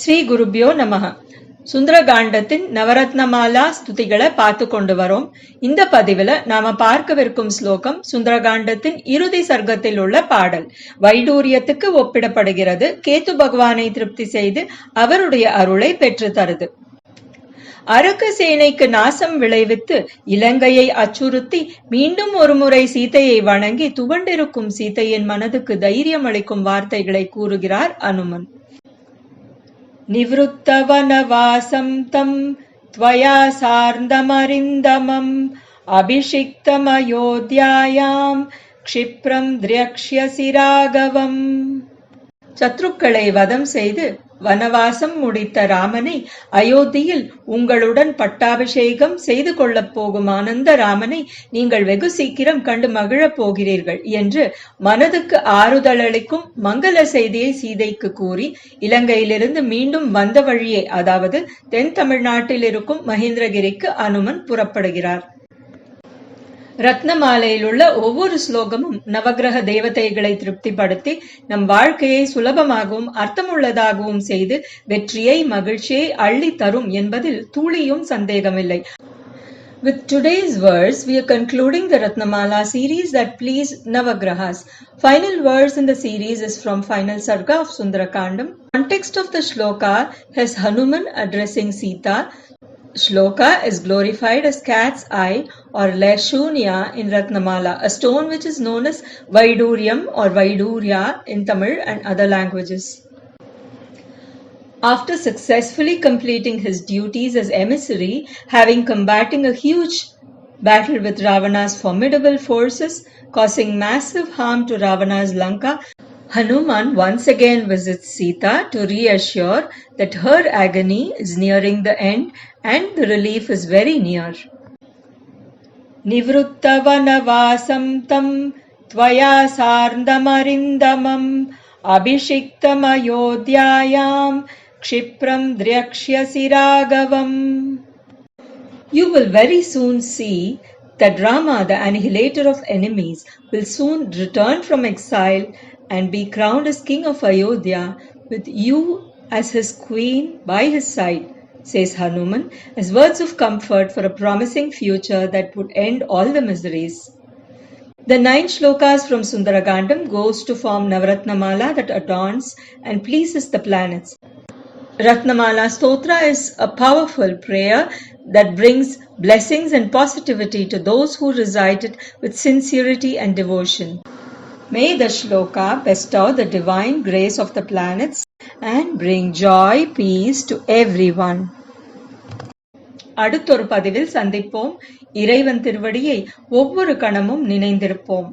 ஸ்ரீ குருபியோ நமக சுந்தரகாண்டத்தின் நவரத்னமாலா ஸ்துதிகளை பார்த்து கொண்டு வரோம். இந்த பதிவுல நாம பார்க்கவிருக்கும் ஸ்லோகம் சுந்தரகாண்டத்தின் இறுதி சர்க்கத்தில் உள்ள பாடல். வைடூரியத்துக்கு ஒப்பிடப்படுகிறது. கேத்து பகவானை திருப்தி செய்து அவருடைய அருளை பெற்று தருது. அரக்க சேனைக்கு நாசம் விளைவித்து இலங்கையை அச்சுறுத்தி மீண்டும் ஒருமுறை சீதையை வணங்கி துவண்டிருக்கும் சீதையின் மனதுக்கு தைரியம் அளிக்கும் வார்த்தைகளை கூறுகிறார் அனுமன். निवृत्तवनवासं तं त्वया सार्धमरिन्दमम् अभिषिक्तमयोध्यायां क्षिप्रं द्र्यक्ष्यसि राघवम् சத்ருக்களை வதம் செய்து வனவாசம் முடித்த ராமனை அயோத்தியில் உங்களுடன் பட்டாபிஷேகம் செய்து கொள்ளப் போகும் ஆனந்த ராமனை நீங்கள் வெகு சீக்கிரம் கண்டு மகிழப் போகிறீர்கள் என்று மனதுக்கு ஆறுதல் அளிக்கும் மங்கள செய்தியை சீதைக்கு கூறி இலங்கையிலிருந்து மீண்டும் வந்த வழியே அதாவது தென் தமிழ்நாட்டில் இருக்கும் மகேந்திரகிரிக்கு அனுமன் புறப்படுகிறார். ரத்னமாலையில் உள்ள ஒவ்வொரு ஸ்லோகமும் நவகிரக தேவதைகளை திருப்திப்படுத்தி நம் வாழ்க்கையை சுலபமாகவும் அர்த்தமுள்ளதாகவும் செய்து வெற்றியை மகிழ்ச்சியை அள்ளி தரும் என்பதில் துளியும் சந்தேகமில்லை With today's verse, we are concluding the Ratnamala series that please Navagrahas. Final verse in the series is from Final Sarga of Sundarakandam. Context of the shloka has Hanuman addressing Sita, Shloka is glorified as cat's eye or Leshunya in Ratnamala, a stone which is known as Vaiduriam or Vaidurya in Tamil and other languages. After successfully completing his duties as emissary, having combating a huge battle with Ravana's formidable forces, causing massive harm to Ravana's Lanka, Hanuman once again visits Sita to reassure that her agony is nearing the end and the relief is very near. निवृत्तवनवासं तं त्वया सार्धमरिन्दमम् अभिषिक्तमयोध्यायां क्षिप्रं द्र्यक्ष्यसि राघवम् You will very soon see that Rama, the annihilator of enemies, will soon return from exile and be crowned as king of Ayodhya with you as his queen by his side, says Hanuman, as words of comfort for a promising future that would end all the miseries. The nine shlokas from Sundaragandam goes to form Navratnamala that adorns and pleases the planets. Ratnamala Stotra is a powerful prayer that brings blessings and positivity to those who recite it with sincerity and devotion. May the shloka bestow the divine grace of the planets and bring joy, peace to everyone. அடுத்தொரு பதிவில் சந்திப்போம் இறைவன் திருவடியை ஒவ்வொரு கணமும் நினைந்திருப்போம்